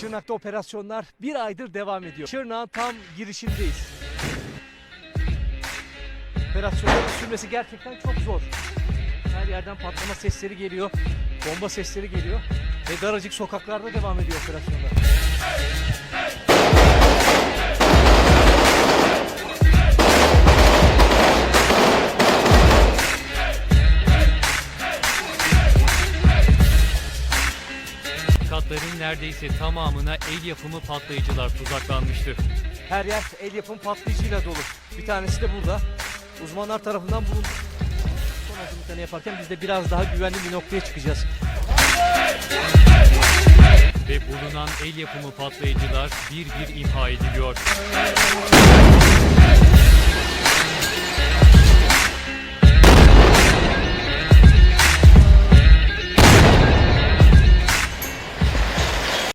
Şırnak'ta operasyonlar bir aydır devam ediyor. Şırnak'ın tam girişindeyiz. Operasyonların sürmesi gerçekten çok zor. Her yerden patlama sesleri geliyor, bomba sesleri geliyor ve daracık sokaklarda devam ediyor operasyonlar. Katların neredeyse tamamına el yapımı patlayıcılar tuzaklanmıştı. Her yer el yapım patlayıcıyla dolu. Bir tanesi de burada. Uzmanlar tarafından bulundu. Son hazırlıklarını yaparken biz de biraz daha güvenli bir noktaya çıkacağız. Ve bulunan el yapımı patlayıcılar bir bir imha ediliyor.